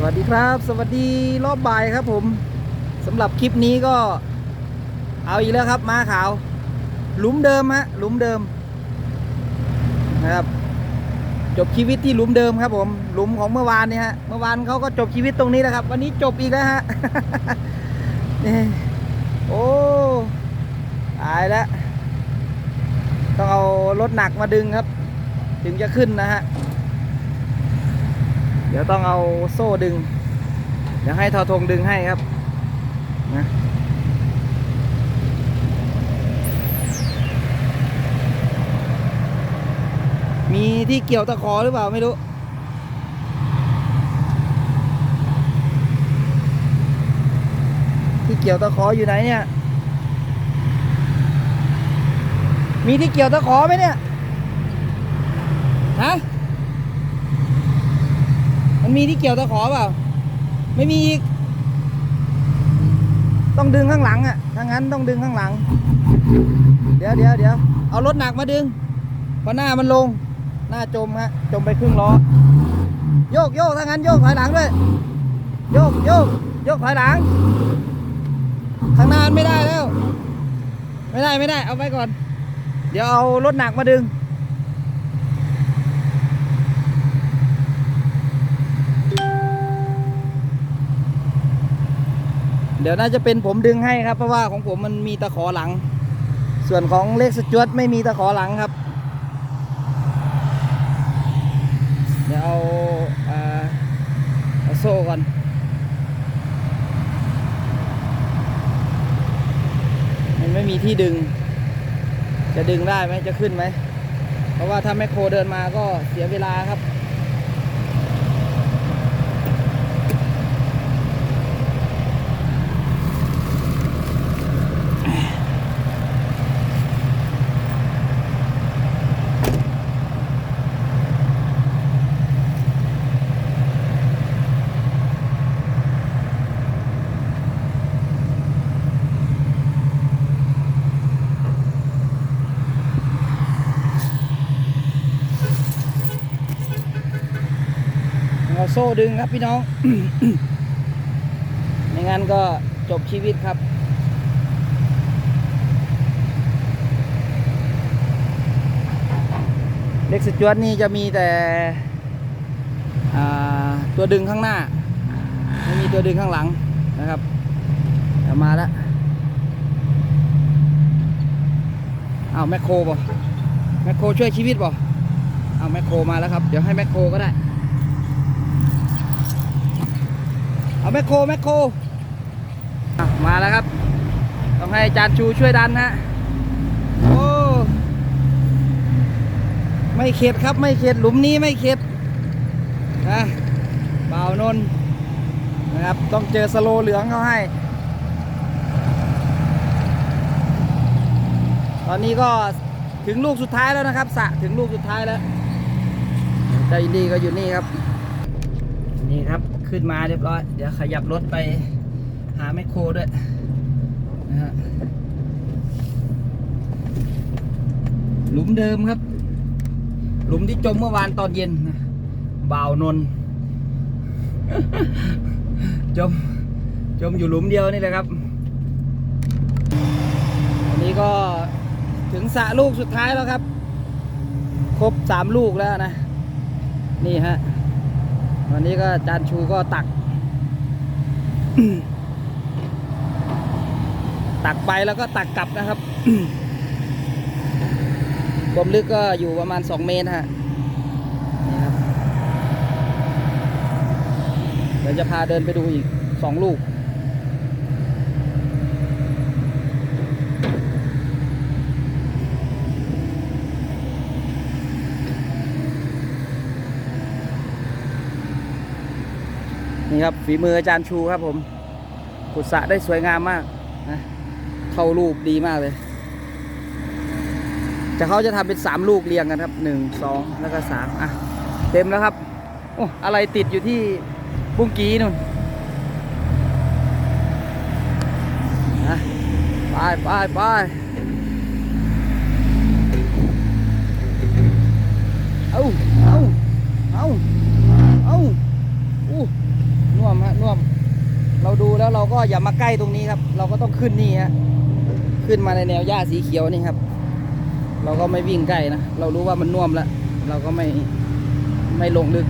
สวัสดีครับ สวัสดีรอบบ่ายครับผมสำหรับคลิปนี้ก็ เอาอีกแล้วครับม้าขาว หลุมเดิมฮะหลุมเดิมนะครับ จบชีวิตที่หลุมเดิมครับ ผมหลุมของเมื่อวานเนี่ยฮะเมื่อวานเขาก็จบชีวิตตรงนี้นะครับ วันนี้จบอีกแล้วฮะนี่โอ้ตายแล้วต้องเอารถหนักมาดึงครับ ถึงจะขึ้นนะฮะ เดี๋ยวต้องเอาโซ่ดึง เดี๋ยวให้ทอทงดึงให้ครับนะมีที่เกี่ยวตะขอหรือเปล่าไม่รู้ที่เกี่ยวตะขออยู่ไหนเนี่ย มีที่เกี่ยวตะขอไหมเนี่ย ฮะ มันมีที่เกี่ยวตะขอเปล่า ไม่มีอีก ต้องดึงข้างหลังอะถ้างั้นต้องดึงข้างหลัง เดี๋ยวเดี๋ยวเดี๋ยวเอารถหนักมาดึงเพราะหน้ามันลง หน้าจมฮะ จมไปครึ่งล้อ โยกโยกถ้างั้นโยกถอยหลังด้วย โยกโยกโยกถอยหลัง ข้างหน้านไม่ได้แล้ว ไม่ได้ไม่ได้ เอาไปก่อน เดี๋ยวเอารถหนักมาดึง เดี๋ยวน่าจะเป็นผมดึงให้ครับ เพราะว่าของผมมันมีตะขอหลัง ส่วนของเล็กสจวตไม่มีตะขอหลังครับ เดี๋ยวเอาเอ่อเอาโซ่ก่อนมันไม่มีที่ดึง จะดึงได้ไหมจะขึ้นไหม เพราะว่าถ้าแมคโครเดินมาก็เสียเวลาครับ เอาโซ่ดึงครับพี่น้อง ไม่งั้นก็จบชีวิตครับเล็กสจวตนี่จะมีแต่ตัวดึงข้างหน้า ไม่มีตัวดึงข้างหลังนะครับามาแล้วเอาแมคโครป่แมคโครช่วยชีวิตป่เอาแมคโครมาแล้วครับ เดี๋ยวให้แมคโครก็ได้ เอาแมคโครแมคโครมาแล้วครับ ต้องให้อาจารย์ชูช่วยดันฮะโอ้ไม่เข็ดครับไม่เข็ดหลุมนี้ไม่เข็ดนะเบานนนะครับต้องเจอสโลเหลืองเขาให้ ตอนนี้ก็ถึงลูกสุดท้ายแล้วนะครับสะถึงลูกสุดท้ายแล้วเจ้าอินดีก็อยู่นี่ครับ นี่ครับขึ้นมาเรียบร้อย เดี๋ยวขยับรถไปหาแมคโครด้วยนะฮะหลุมเดิมครับ หลุมที่จมเมื่อวานตอนเย็นบ่าวนน จม จมอยู่หลุมเดียวนี่แหละครับอันนี้ก็ถึงสะลูกสุดท้ายแล้วครับ ครบสามลูกแล้วนะ นี่ฮะ วันนี้ก็จานชูก็ตัก ตักไปแล้วก็ตักกลับนะครับความลึกก็อยู่ประมาณ 2 เมตรฮะนี่ครับ เดี๋ยวจะพาเดินไปดูอีก 2 ลูก นี่ครับฝีมืออาจารย์ชูครับผมขุดสะได้สวยงามมากนะเข้ารูปดีมากเลยจะเขาจะทำเป็นสามลูกเรียงกันครับหนึ่งสองแล้วก็สามอะ เต็มแล้วครับโอ้อะไรติดอยู่ที่บุ้งกีนู่นนะไปไปไปเอาเอาเอาเอา น่วมฮะน่วม เราดูแล้วเราก็อย่ามาใกล้ตรงนี้ครับ เราก็ต้องขึ้นนี่ฮะขึ้นมาในแนวหญ้าสีเขียวนี่ครับ เราก็ไม่วิ่งใกล้นะเรารู้ว่ามันน่วมแล้ว เราก็ไม่ไม่ลงลึก